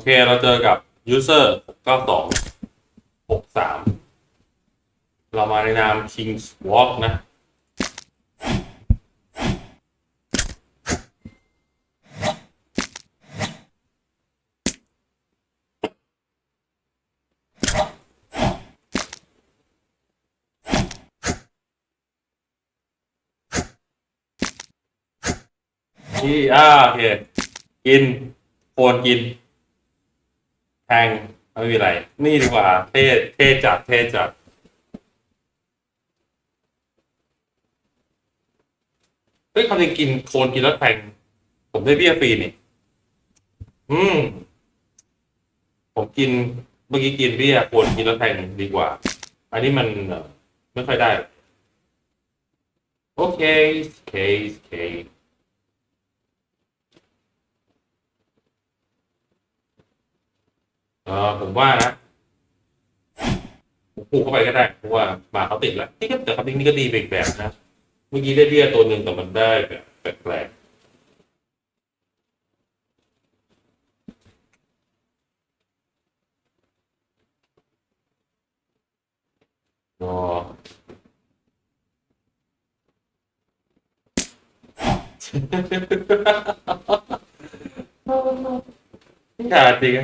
อเค เราเจอกับ user 692 63 เรามาในนาม Kings Walk นะ ที่อ่าโอเค กินโคนกิน แทงไม่มีอะไร นี่ดีกว่า เท่เท่จัดเท่จัดเฮ้ยความจริงกินโคนกินแล้วแทงผมได้เบี้ยฟรีนี่ อืม ผมกินเมื่อกี้กินเบี้ยโคนกินแล้วแทงดีกว่า อันนี้มันไม่ค่อยได้ โอเค เค เค เออผมว่านะผูกเข้าไปก็ได้เพราะว่าหมาเขาติดแล้วนี่ก็แต่ความจริงนี่ก็ดีไปอีกแบบนะเมื่อกี้ได้เบี้ยตัวหนึ่งแต่มันได้แบบแปลกๆอ๋ออย่าจริง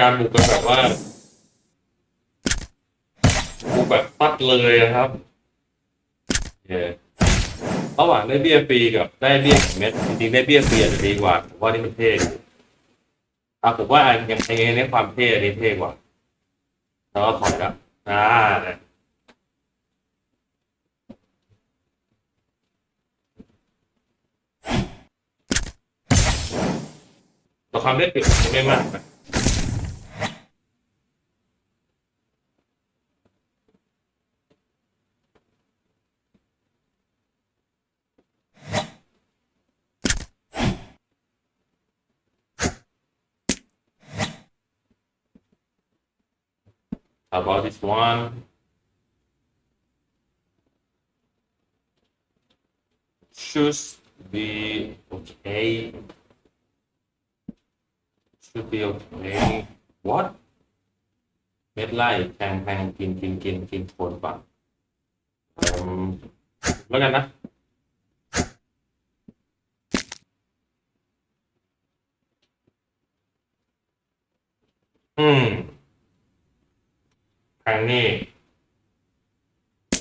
การบุกกันแบบว่าบุกแบบปัดเลยอะครับเย้ระหว่างได้เบี้ยฟรีกับได้เบี้ยเม็ดจริงๆได้เบี้ยฟรีอาจจะดีกว่าผมว่านี่มันเท่อะผมว่าอันยังในในความเท่อันนี้เท่กว่าแล้วก็ถอยละอ่าเนี่ยแต่ความได้เปรียบไม่มากนะ about this one? Should be okay. Should be okay. What? เม็ดไล่แทงแทงกินกินกินกินโคนปังอืมแล้วกันนะ แทงนี่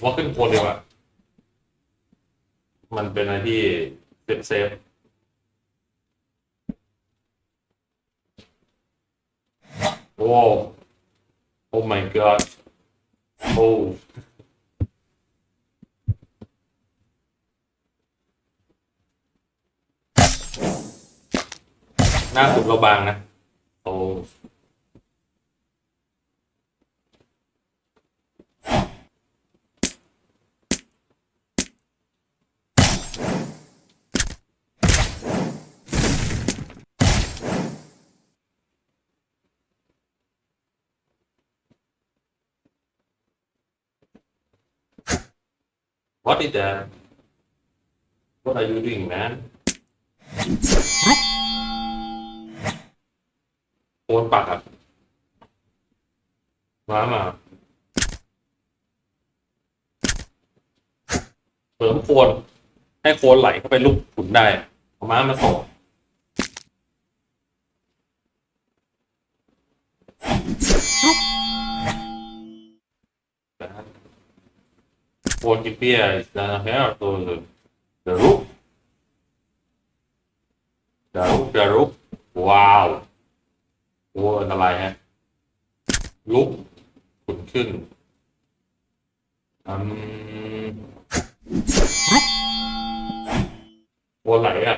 ว่าขึ้นคนเดียวอะมันเป็นอะไรที่เซฟเซฟโอ้โอ้ my god โอ้หน้าสุดเราบางนะ โอ้ What is that? What are you doing, man? โอนปากครับมามาเสริมโคนให้โคนไหลเข้าไปลุกขุนได้เอาม้ามาส่ง 45 на например, тоже друг. Друг, друг. Вау. โอ้อันตรายฮะ ลุกขุนขึ้นอืมรุกโอไหลอะ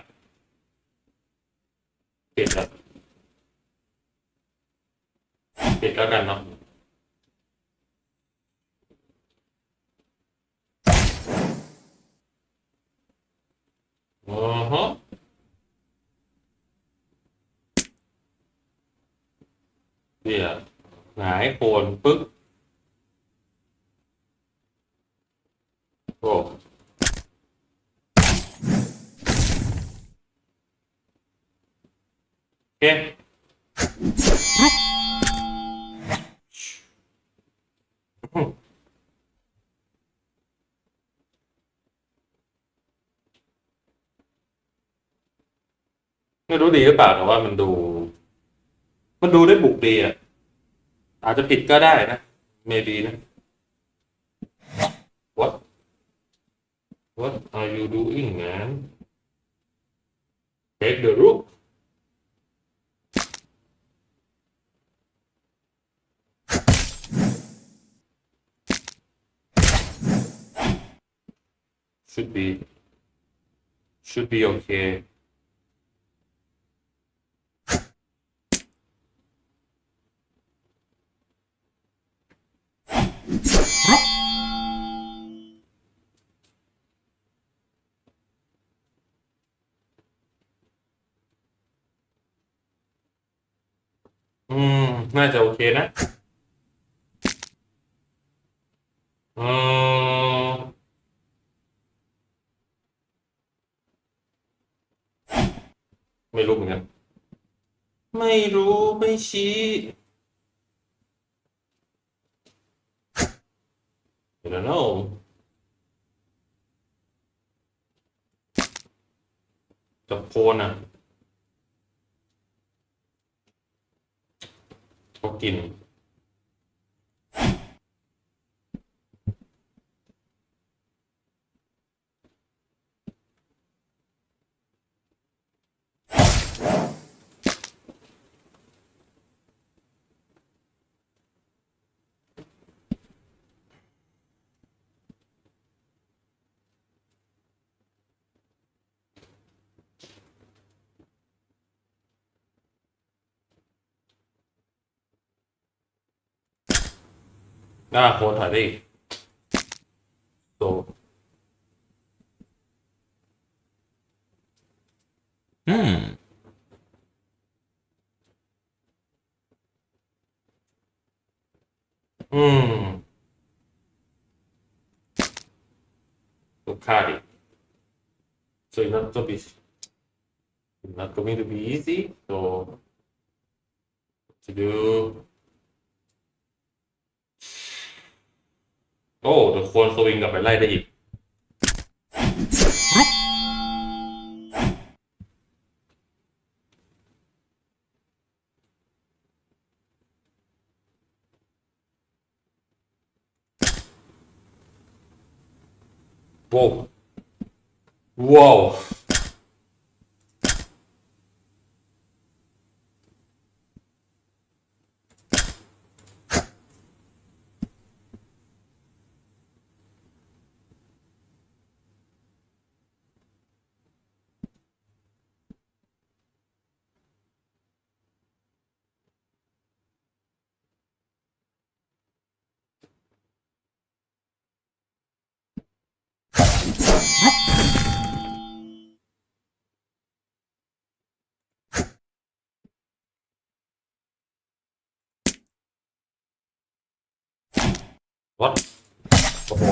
โคนปึ๊กโอ้โอเคไม่รู้ดีหรือเปล่าแต่ว่ามันดู มันดูได้บุกดีอะ อาจจะผิดก็ได้นะ maybe นะ what what are you doing man take the rook should be should be okay น่าจะโอเคนะอืมไม่รู้เหมือนกัน ไม่รู้ไม่ชี้ I don't know จับโคนอะ เขากิน หน้าโคนถ่ายได้อีกโซ Hmm. อืมลูกค้าดิ so it's not to be it's not going to be easy so to do โอ้เดี๋ยวควรสวิงกลับไปไล่ได้อีกว้าวว้าว วัดโอ้โห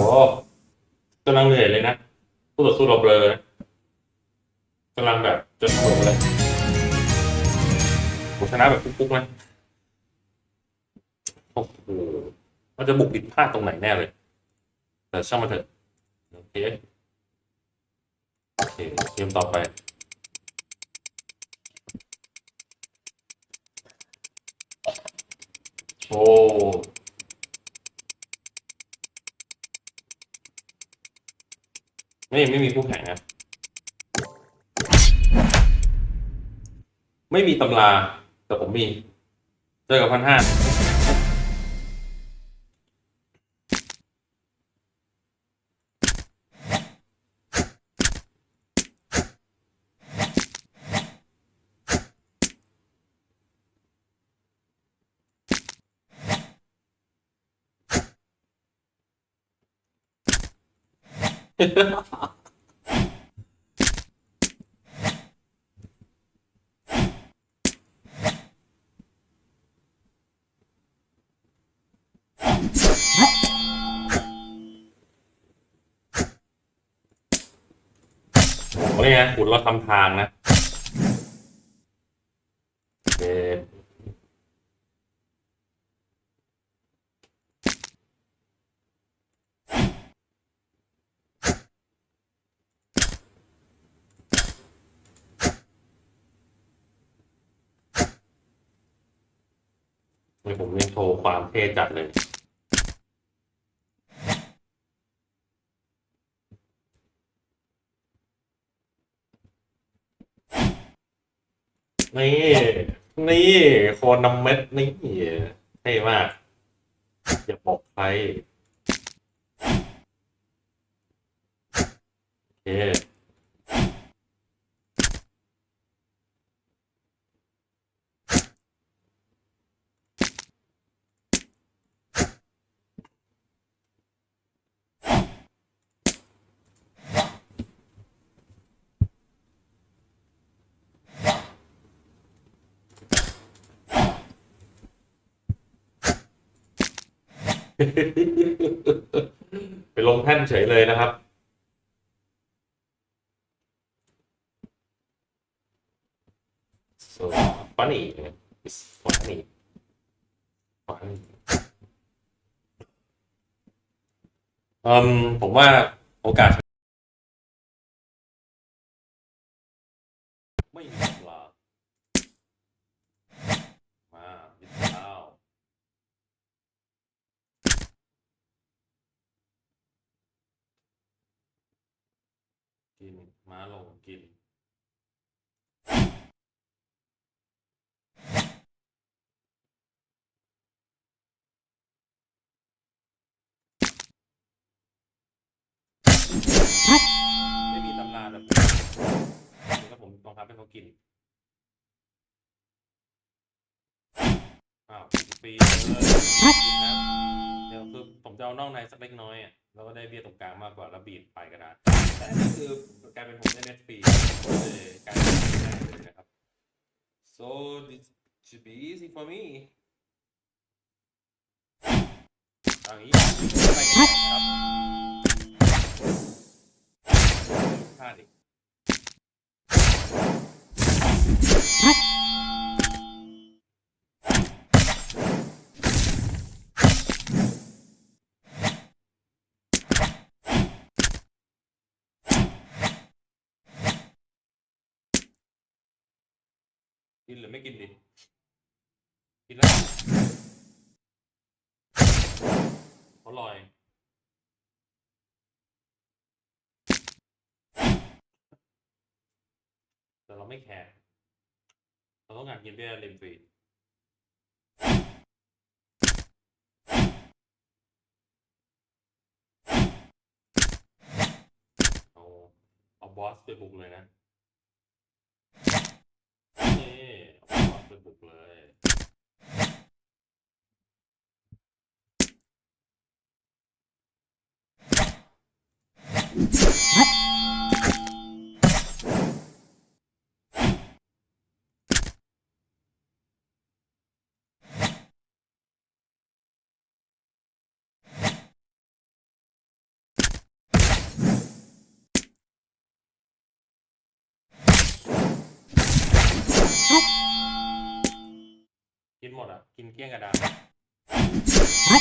กำลังเหนื่อยเลยนะคู่ต่อสู้เราเบลอนะกำลังแบบจะสวยเลยผมชนะแบบปุ๊กๆนะโอ้โหมันจะบุกผิดพลาดตรงไหนแน่เลย แต่ช่างมันเถอะโอเค โอเคเกมต่อไป โอ้ไม่ไม่มีคู่แข่งนะ ไม่มีตำรา แต่ผมมี เจอกับพันห้า โอ้นี้นะขุดเราทำทางนะ นี่ผมยังโชว์ความเท่จัดเลย นี่ นี่โคนน้ำเม็ดนี่เท่มาก อย่าบอกใครโอเค ไปลงแท่นเฉยเลยนะครับ so funny it's funny funny อืมผมว่าโอกาส ไม่มีเวลามาดิสข้าวกินม้าลงกิน ไม่มีตำนานแบบนี้แล้วผมบังคับให้เขากิน อ้าวกิน ฟรีเลยกินนะเดี๋ยวคือผมจะเอาน่องในสักเล็กน้อยอะแล้วก็ได้เบี้ยตรงกลางมากกว่าแล้วบีบไปก็ได้แต่นี่คือกลายเป็นผมได้เน็ตฟรีเลยกลายเป็นง่ายเลยนะครับ so this should be easy for me เอางนี้ไปกันครับพลาดอีก กินหรือไม่กินดิ กินแล้วอร่อย แต่เราไม่แคร์เราต้องการกินเบียร์ลิมฟรีเอาเอาบอสไปบุกเลยนะ นหมดอะ กินเกลี้ยงกระดานดึ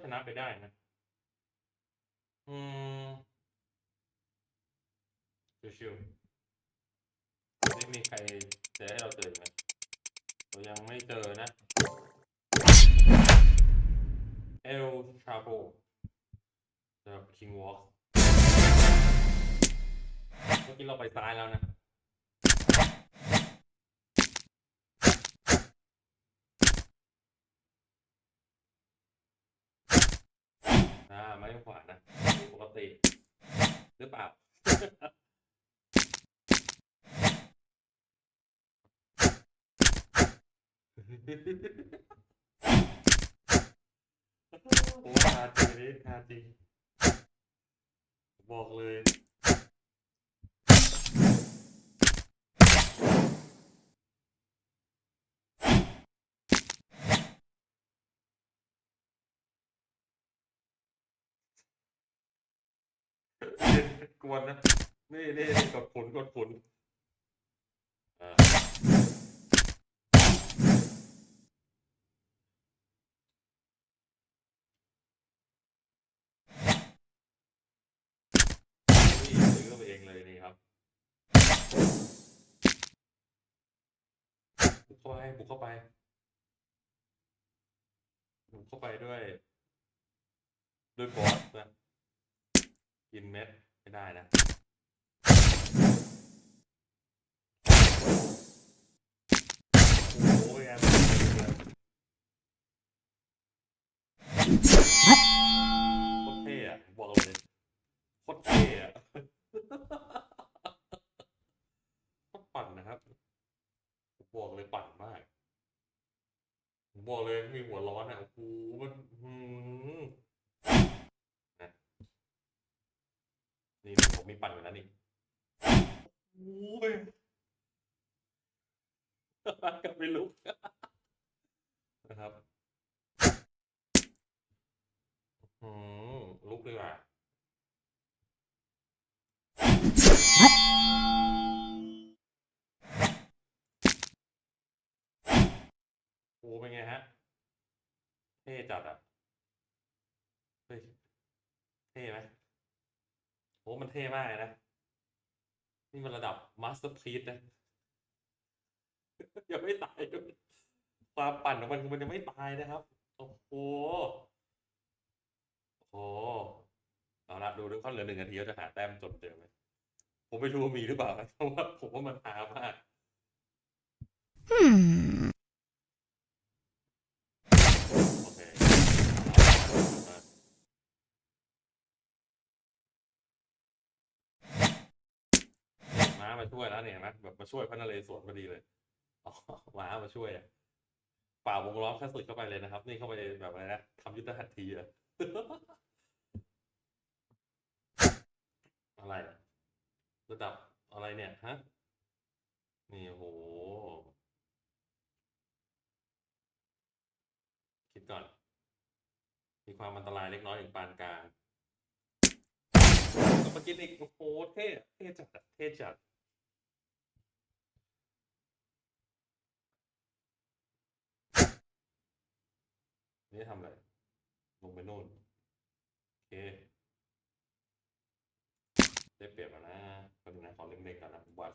ชนะไปได้นะอืมชิวๆไม่มีใครจะให้เราเจออีกไหมเรายังไม่เจอนะ เอลชาโปสำหรับคิงวอล์กเมื่อกี้เราไปซ้ายแล้วนะ อ่าไม่ขวานะปกติ หรือเปล่าโอ้ฮาจริงนี่ฮาจริงบอกเลย กวนนะ นี่นี่นี่กดขุนกดขุนอ่านี่ซื้อเข้าไปเองเลยนี่ครับบุกเข้าไปบุกเข้าไปบุกเข้าไปด้วย ด้วยบอสนะกินเม็ด ไม่ได้นะโอ้ยงานโคตรเท่ะบอกเลย อ้เป็นไงฮะ เท่จัดอะ เฮ้ย เท่ไหมโอ้มันเท่มากเลยนะ นี่มันระดับมาสเตอร์พีซนะ ยังไม่ตายด้วยความปั่นของมันคือมันยังไม่ตายนะครับ โอ้โห โอ้โหเอาละดูด้วยข้อเหลือหนึ่งนาทีเราจะหาแต้มจนเจอไหมผมไม่รู้ว่ามีหรือเปล่าเพราะว่าผมว่ามันหามาก Hmm. ม้ามาช่วยแล้วเนี่ยเห็นไหมแบบมาช่วยพระนเรศวรพอดีเลยอ๋อม้ามาช่วยอะป่าวงล้อมคลาสสิกเข้าไปเลยนะครับ นี่เข้าไปแบบอะไรนะทำยุทธหัตถีอะอะไรอะระดับอะไรเนี่ยฮะนี่โห คิด ก่อน มีความอันตรายเล็กน้อยถึงปานกลางกลับมากินอีกโอ้โหเท่เท่จัดเท่จัดนี่ทำอะไร ลงไปนู่น โอเค ได้เปรียบแล้วนะก็ดูนะขอเล็งๆก่อนนะวัด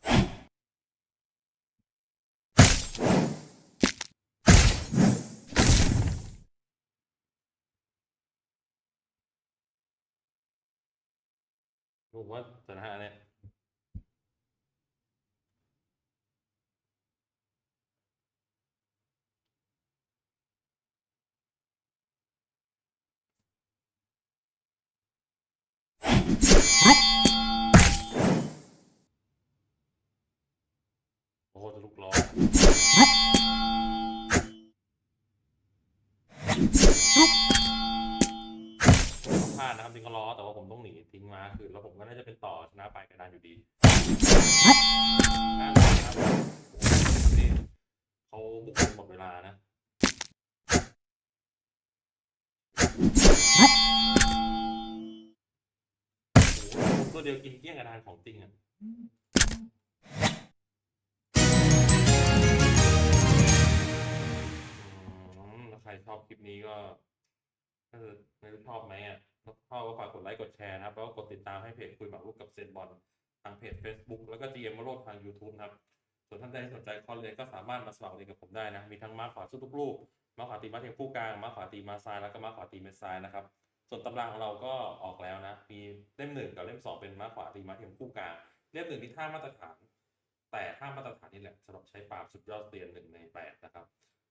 รู้ว่าชนะเนี่ย นี้ก็ถ้าไม่รู้ชอบไหมอะถ้าชอบก็ฝากกดไลค์กดแชร์นะครับแล้วก็กดติดตามให้เพจคุยหมากรุกกับเซนบอลทางเพจ Facebook แล้วก็ GM มาโลดทาง YouTube นะครับ ส่วนท่านใดสนใจคอร์สเรียนก็สามารถมาสมัครเรียนกับผมได้นะ มีทั้งมาขวาสู้ทุกลูกมาขวาตีมาเทียมคู่กลางมาขวาตีมาซ้ายแล้วก็มาขวาตีเมซ้ายนะครับ ส่วนตำราของเราก็ออกแล้วนะ มีเล่มหนึ่งกับเล่มสองเป็นมาขวาตีมาเทียมคู่กลาง เล่มหนึ่งมีท่ามาตรฐาน แต่ท่ามาตรฐานนี่แหละสำหรับใช้ปราบสุดยอดเตียนหนึ่งในแปดนะครับ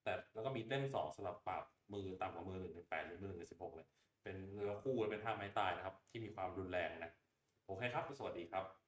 แต่แล้วก็มีเล่มสองสำหรับปราบมือต่ำกว่ามือหนึ่งในแปดหรือมือหนึ่งในสิบหกเลย เป็นเรือคู่และเป็นท่าไม้ตายนะครับ ที่มีความรุนแรงนะ โอเคครับ สวัสดีครับ